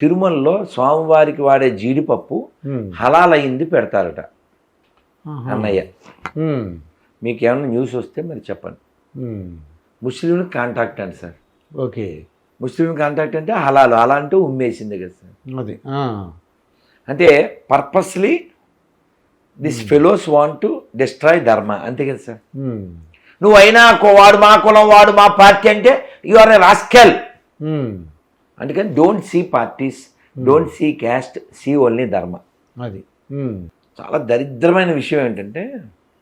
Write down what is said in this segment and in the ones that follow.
తిరుమలలో స్వామివారికి వాడే జీడిపప్పు ఉమ్. హలాల్ అయింది పెడతారట. అన్నయ్య. మీకు ఏమైనా న్యూస్ వస్తే మరి చెప్పండి ఉమ్. ముస్లింలు కాంటాక్ట్ అండి సార్ ఓకే ముస్లిం కాంటాక్ట్ అంటే హలాలు అలా అంటూ ఉమ్మేసింది కదా సార్ అది. అంటే purposely this fellows want to destroy dharma అంతే కదా సార్. నువ్వు అయినా వాడు మా కులం వాడు మా పార్టీ అంటే యు ఆర్ ఎ రాస్కెల్. అందుకని don't see parties don't see caste see only dharma అది ఉమ్. చాలా దరిద్రమైన విషయం ఏంటంటే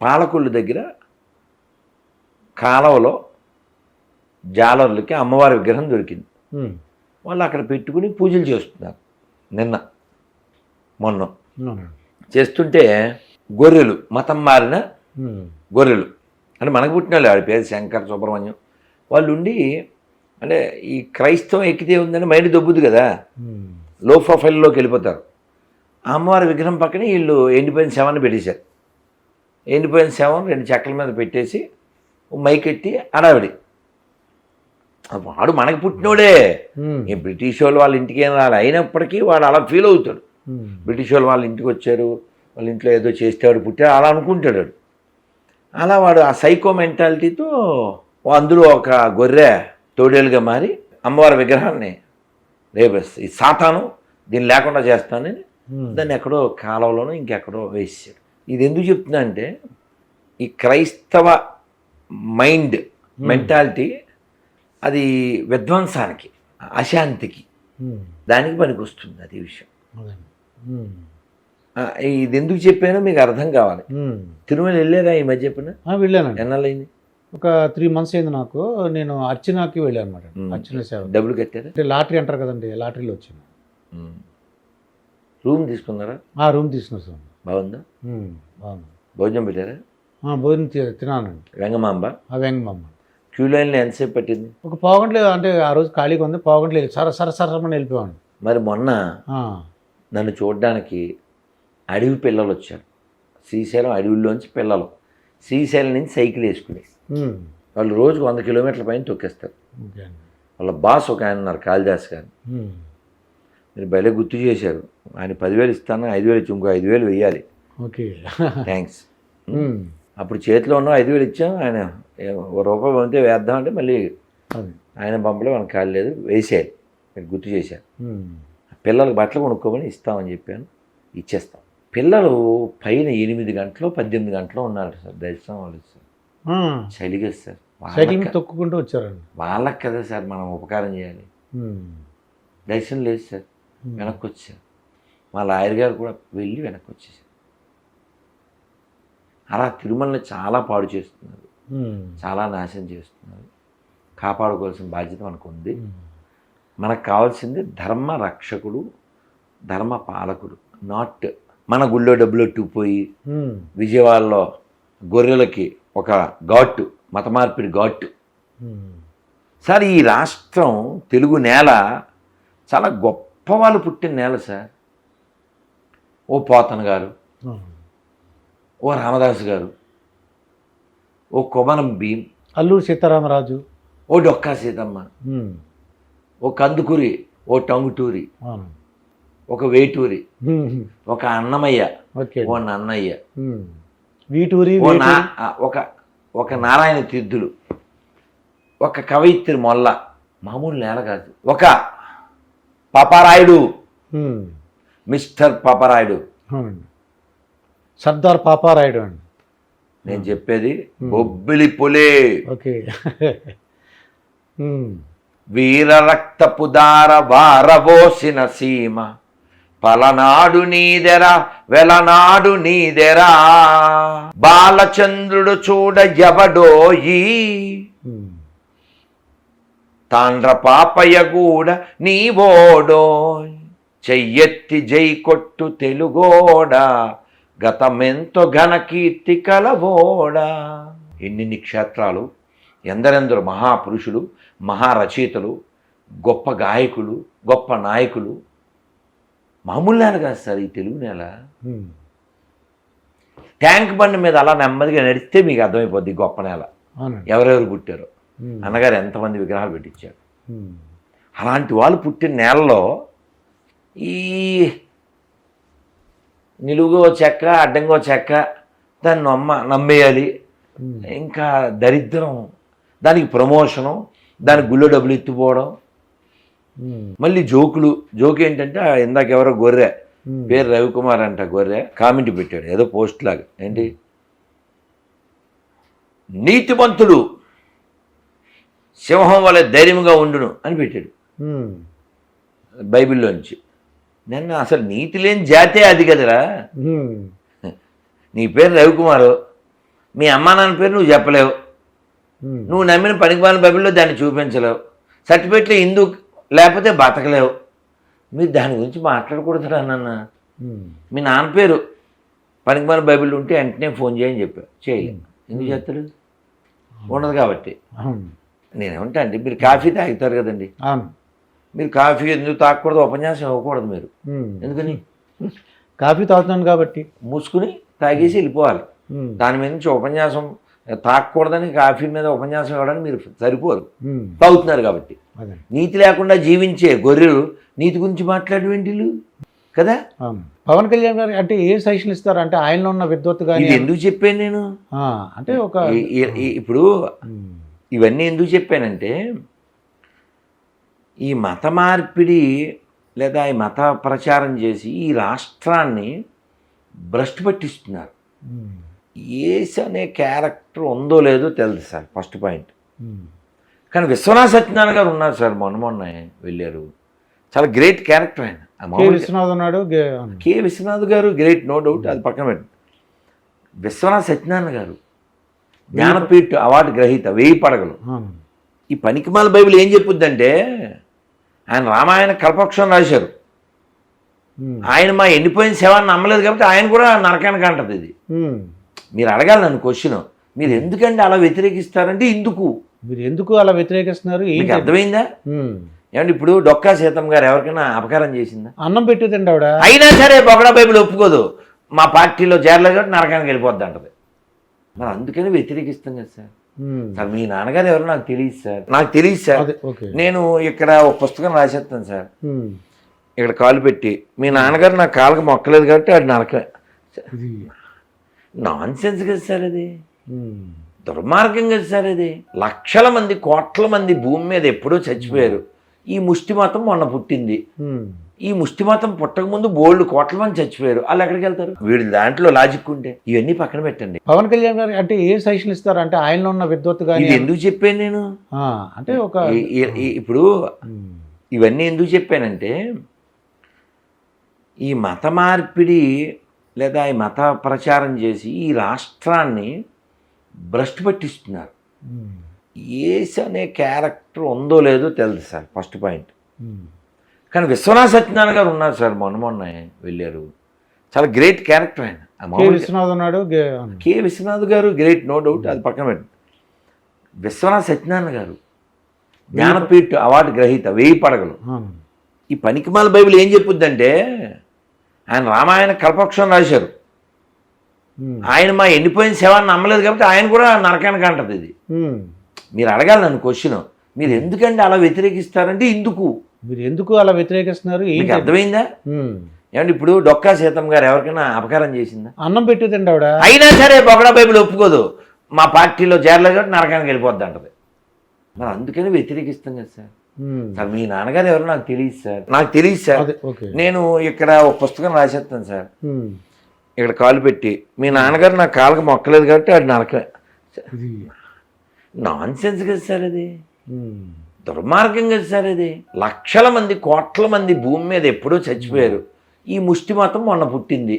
పాలకొల్లు దగ్గర కాలువలో జాలర్లకి అమ్మవారి విగ్రహం దొరికింది ఉమ్. వాళ్ళు అక్కడ పెట్టుకుని పూజలు చేస్తున్నారు నిన్న మొన్న అవునండి. చేస్తుంటే గొర్రెలు మతం మారిన. గొర్రెలు అంటే మనకు పుట్టిన వాళ్ళు వాడి పేరు శంకర్ సుబ్రహ్మణ్యం వాళ్ళు ఉండి అంటే ఈ క్రైస్తవం ఎక్కితే ఉందని మైండ్ దొబ్బుద్ది కదా. లో ప్రొఫైల్లోకి వెళ్ళిపోతారు. అమ్మవారి విగ్రహం పక్కన వీళ్ళు ఎండిపోయిన శవాన్ని పెట్టేశారు. ఎండిపోయిన శవం రెండు చెక్కల మీద పెట్టేసి ఓ మైక్ ఎట్టి అడావిడి వాడు మనకి పుట్టినోడే. ఈ బ్రిటిష్ వాళ్ళు వాళ్ళ ఇంటికి ఏం రాలి. అయినప్పటికీ వాడు అలా ఫీల్ అవుతాడు. బ్రిటిష్ వాళ్ళు వాళ్ళ ఇంటికి వచ్చారు. వాళ్ళ ఇంట్లో ఏదో చేస్తాడు పుట్టాడు. అలా అనుకుంటాడు. అలా వాడు ఆ సైకో మెంటాలిటీతో అందులో ఒక గొర్రె తోడేలుగా మారి అమ్మవారి విగ్రహాన్ని రేపేస్తా ఈ సాతాను దీన్ని లేకుండా చేస్తానని. దాన్ని ఎక్కడో కాలువలోనో ఇంకెక్కడో వేసాడు ఇది ఎందుకు చెప్తున్నా అంటే ఈ క్రైస్తవ మైండ్ మెంటాలిటీ అది విధ్వంసానికి అశాంతికి. దానికి పనికి వస్తుంది అది విషయం. ఇది ఎందుకు చెప్పానో మీకు అర్థం కావాలి. తిరుమల వెళ్ళారా ఈ మధ్య చెప్పిన ఆ, వెళ్ళానండి. ఎన్నాళ్ళైంది ఒక త్రీ మంత్స్ అయింది నాకు. నేను అర్చనాకి వెళ్ళాను అనమాట. అర్చన సేవ. డబ్బులు కట్టారా? అంటే లాటరీ అంటారు కదండి లాటరీలో వచ్చింది. రూమ్ తీసుకున్నారా? ఆ రూమ్ తీసుకున్నా సార్. బాగుందా. బాగుంది. భోజనం పెట్టారా? భోజనం తినానండి వెంగమాంబ ఆ వెంగమ్మ క్యూ లైన్లో ఎంతసేపు పట్టింది? ఒక పావుగంటలో అంటే ఆ రోజు ఖాళీగా ఉంది పావుగంటలో వెళ్ళి సర సర సరమని వెళ్ళిపోయాను. మరి మొన్న. నన్ను చూడడానికి అడవి పిల్లలు వచ్చారు. శ్రీశైలం అడవుల్లోంచి పిల్లలు. శ్రీశైలం నుంచి సైకిల్ వేసుకుని. వాళ్ళు రోజుకు వంద కిలోమీటర్ల పైన తొక్కేస్తారు. వాళ్ళ బాస్ ఒక ఆయన ఉన్నారు కాళిదాస్ గారు. మీరు భలే గుర్తు చేశారు. ఆయన పదివేలు ఇస్తాను ఐదు వేలు ఇచ్చి ఇంకో ఐదు వేలు వెయ్యాలి. ఓకే. థ్యాంక్స్. అప్పుడు చేతిలో ఉన్న ఐదు వేలు ఇచ్చాం ఆయన ఓ రూపాయి పంపితే వేద్దామంటే మళ్ళీ అది. ఆయన పంపలే మనకు ఖాళీ లేదు వేసేయాలి. మీరు గుర్తు చేశారు. పిల్లలకు బట్టలు కొనుక్కోమని ఇస్తామని చెప్పాను ఇచ్చేస్తాం. పిల్లలు పైన ఎనిమిది గంటలు పద్దెనిమిది గంటలు ఉన్నారు సార్. దర్శనం వాళ్ళు సార్. చలిగా సార్. సైకిల్ తొక్కుకుంటూ వచ్చారండి వాళ్ళకి కదా సార్ మనం ఉపకారం చేయాలి. దర్శనం లేదు సార్. వెనక్కి వచ్చారు మా లాయర్ గారు కూడా వెళ్ళి వెనక్కి వచ్చేసారు అలా తిరుమలని చాలా పాడు చేస్తున్నారు. చాలా నాశనం చేస్తున్నారు. కాపాడుకోవాల్సిన బాధ్యత మనకు ఉంది. మనకు కావాల్సింది ధర్మ రక్షకుడు ధర్మ పాలకుడు నాట్ మన గుళ్ళో డబ్బులు ఎట్టుకుపోయి. విజయవాడలో గొర్రెలకి ఒక ఘాటు మత మార్పిడి ఘాటు. సార్ ఈ రాష్ట్రం తెలుగు నేల చాలా గొప్ప వాళ్ళు పుట్టిన నేల సార్ ఓ పోతన గారు. ఓ రామదాసు గారు ఓ కొమరం భీం అల్లూరు సీతారామరాజు ఓ డొక్కా సీతమ్మ. ఓ కందుకూరి ఓ టంగుటూరి ఒక వేటూరి. ఒక అన్నమయ్య. ఓ నన్నయ్య. వీటూరి ఒక ఒక నారాయణ తీర్థులు. ఒక కవయిత్రి మొల్ల. మామూలు నేల కాదు. ఒక పాపారాయుడు. మిస్టర్ పాపారాయుడు. సర్దార్ పాపారాయుడు అండి. నేను చెప్పేది బొబ్బిలి పులే. ఓకే. వీర రక్తపు దార వారబోసిన సీమ. పలనాడు నీదెరా వెలనాడు నీదెరా. బాలచంద్రుడు చూడ ఎవడోయి? తాండ్ర పాపయ్య కూడా చెయ్యెత్తి జై కొట్టు తెలుగోడా గతమెంతో ఘనకీర్తి కలవోడ. ఎన్ని క్షేత్రాలు ఎందరెందరు మహాపురుషులు మహారచయితలు గొప్ప గాయకులు గొప్ప నాయకులు మామూలు నేల కాదు సార్ ఈ తెలుగు నేల. ట్యాంక్ బండి మీద అలా నెమ్మదిగా నడిస్తే మీకు అర్థమైపోద్ది గొప్ప నేల ఎవరెవరు పుట్టారో. అన్నగారు ఎంతమంది విగ్రహాలు పెట్టించారు. అలాంటి వాళ్ళు పుట్టిన నేలలో ఈ నిలువుగో చెక్క అడ్డంగో చెక్క దాన్ని నమ్మ నమ్మేయాలి. ఇంకా దరిద్రం దానికి ప్రమోషను దానికి గుళ్ళో డబ్బులు ఎత్తుపోవడం. మళ్ళీ జోకులు జోక్ ఏంటంటే ఇందాక ఎవరో గొర్రె. పేరు రవికుమార్ అంట గొర్రె కామెంట్ పెట్టాడు ఏదో పోస్ట్ లాగా ఏంటి నీతిమంతుడు సింహం వల్ల ధైర్యంగా ఉండును అని పెట్టాడు. బైబిల్లోంచి నిన్న అసలు నీతి లేని జాతే అది కదరా. నీ పేరు రవికుమారు మీ అమ్మా నాన్న పేరు నువ్వు చెప్పలేవు. నువ్వు నమ్మిన పనికిమాలిన బైబిల్లో దాన్ని చూపించలేవు సర్టిఫికెట్లు ఇందు లేకపోతే బతకలేవు. మీరు దాని గురించి మాట్లాడకూడదురా నాన్న. మీ నాన్న పేరు. పనికిమాలిన బైబిల్ ఉంటే వెంటనే ఫోన్ చేయని చెప్పా. చేయలేదు ఎందుకు చేస్తాడు ఉండదు కాబట్టి. నేనేమంటా అండి మీరు కాఫీ తాగుతారు కదండి. మీరు కాఫీ ఎందుకు తాగకూడదు? ఉపన్యాసం ఇవ్వకూడదు మీరు. ఎందుకని? కాఫీ తాగుతున్నాను కాబట్టి. మూసుకుని తాగేసి వెళ్ళిపోవాలి. దాని మీద నుంచి ఉపన్యాసం తాగకూడదని కాఫీ మీద ఉపన్యాసం ఇవ్వడానికి మీరు సరిపోరు. తాగుతున్నారు కాబట్టి నీతి లేకుండా జీవించే గొర్రెలు నీతి గురించి మాట్లాడేంటి వీళ్ళు? కదా పవన్ కళ్యాణ్ గారు అంటే ఏ సజెషన్ ఇస్తారు అంటే ఆయనలో ఉన్న కానీ ఇది ఎందుకు చెప్పాను నేను అంటే ఒక ఇప్పుడు. ఇవన్నీ ఎందుకు చెప్పానంటే ఈ మత మార్పిడి లేదా ఈ మత ప్రచారం చేసి ఈ రాష్ట్రాన్ని భ్రష్టు పట్టిస్తున్నారు. ఏసు అనే క్యారెక్టర్ ఉందో లేదో తెలుసు సార్ ఫస్ట్ పాయింట్ ఉమ్. కానీ విశ్వనాథ సత్యనారాయణ గారు ఉన్నారు సార్ మొన్న మొన్న వెళ్ళారు చాలా గ్రేట్ క్యారెక్టర్ ఆయన విశ్వనాథ్ ఉన్నాడు. కె విశ్వనాథ్ గారు గ్రేట్ నో డౌట్ అది పక్కన పెట్టండి విశ్వనాథ సత్యనారాయణ గారు జ్ఞానపీఠ అవార్డు గ్రహీత వెయ్యి పడగలు. ఈ పనికిమాల బైబిల్ ఏం చెప్పుద్దంటే ఆయన రామాయణ కల్పక్షం రాశారు ఉమ్. ఆయన మా ఎండిపోయిన శవాన్ని నమ్మలేదు కాబట్టి ఆయన కూడా నరకానికి అంటది ఇది ఉమ్. మీరు అడగాలి నన్ను క్వశ్చన్ మీరు ఎందుకండి అలా వ్యతిరేకిస్తారంటే ఇందుకు. మీరు ఎందుకు అలా వ్యతిరేకిస్తున్నారు? మీకు ఏంటి? అర్థమైందా. ఏమంటే ఇప్పుడు డొక్కా సీతమ్మ గారు ఎవరికైనా అపకారం చేసిందా? అన్నం పెట్టేదండి ఆవిడ. అయినా సరే బొగడా బైబిల్ ఒప్పుకోదు. మా పార్టీలో చేరలేదు కాబట్టి నరకానికి వెళ్ళిపోద్ది అంటది. మరి అందుకని వ్యతిరేకిస్తాం కదా సార్. సార్ మీ నాన్నగారు ఎవరో నాకు తెలియదు సార్. నాకు తెలియదు సార్. నేను ఇక్కడ ఒక పుస్తకం రాసేస్తాను సార్. ఇక్కడ కాలు పెట్టి మీ నాన్నగారు నా కాళ్ళకి మొక్కలేదు కాబట్టి అది నరకమే. ఇది నాన్ సెన్స్ కదా సార్ అది. దుర్మార్గం కదా సార్ అది. లక్షల మంది కోట్ల మంది భూమి మీద ఎప్పుడో చచ్చిపోయారు. ఈ ముష్టి మతం మొన్న పుట్టింది. ఈ ముష్టి మతం పుట్టక ముందు బోల్డ్ కోట్ల మంది చచ్చిపోయారు. వాళ్ళు ఎక్కడికి వెళ్తారు? వీడి దాంట్లో లాజిక్ ఉంటే. ఇవన్నీ పక్కన పెట్టండి. పవన్ కళ్యాణ్ గారు అంటే ఏ సజెషన్ ఇస్తారు? అంటే ఆయనలో ఉన్న విద్వత్తు కానీ ఇది ఎందుకు చెప్పాను నేను? అంటే ఒక ఇప్పుడు. ఇవన్నీ ఎందుకు చెప్పానంటే ఈ మత మార్పిడి లేదా ఈ మత ప్రచారం చేసి ఈ రాష్ట్రాన్ని భ్రష్టు పట్టిస్తున్నారు. ఏసు అనే క్యారెక్టర్ ఉందో లేదో తెలుసు సార్ ఫస్ట్ పాయింట్. కానీ విశ్వనాథ సత్యనారాయణ గారు ఉన్నారు సార్ మొన్న మొన్న వెళ్ళారు చాలా గ్రేట్ క్యారెక్టర్ ఆయన విశ్వనాథ్ ఉన్నాడు. కె విశ్వనాథ్ గారు గ్రేట్ నో డౌట్ అది పక్కన పెట్టండి విశ్వనాథ సత్యనారాయణ గారు జ్ఞానపీఠ అవార్డు గ్రహీత వెయ్యి పడగలు. ఈ పనికిమాల బైబిల్ ఏం చెప్పుద్దంటే ఆయన రామాయణ కల్పక్షం రాశారు. ఆయన మా ఎండిపోయిన శవాన్ని నమ్మలేదు కాబట్టి ఆయన కూడా నరకానికి అంటది ఇది. మీరు అడగాలి నన్ను క్వశ్చన్ మీరు ఎందుకండి అలా వ్యతిరేకిస్తారంటే ఇందుకు. మీరు ఎందుకు అలా వ్యతిరేకిస్తున్నారు? మీకు ఏంటి? అర్థమైందా. ఏమంటే ఇప్పుడు డొక్కా సీతమ్మ గారు ఎవరికైనా అపకారం చేసిందా? అన్నం పెట్టేదండి ఆవిడ. అయినా సరే బొగడా బైబిల్ ఒప్పుకోదు. మా పార్టీలో చేరలేదు కాబట్టి నరకానికి వెళ్ళిపోద్ది అంటది. మరి అందుకని వ్యతిరేకిస్తాం కదా సార్. సార్ మీ నాన్నగారు ఎవరో నాకు తెలియదు సార్. నాకు తెలియదు సార్. అదే ఓకే. నేను ఇక్కడ ఒక పుస్తకం రాసేస్తాను సార్. ఇక్కడ కాలు పెట్టి. మీ నాన్నగారు నా కాళ్ళకి మొక్కలేదు కాబట్టి అది నరకమే నాన్ సెన్స్ కదా సార్ అది. దుర్మార్గం కదా సార్ అది లక్షల మంది కోట్ల మంది భూమి మీద ఎప్పుడో చచ్చిపోయారు. ఈ ముష్టి మతం మొన్న పుట్టింది.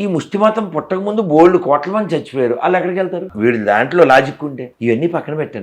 ఈ ముష్టి మతం పుట్టక ముందు బోల్డ్ కోట్ల మంది చచ్చిపోయారు. వాళ్ళు ఎక్కడికి వెళ్తారు? వీడి దాంట్లో లాజిక్ ఉంటే. ఇవన్నీ పక్కన పెట్టండి.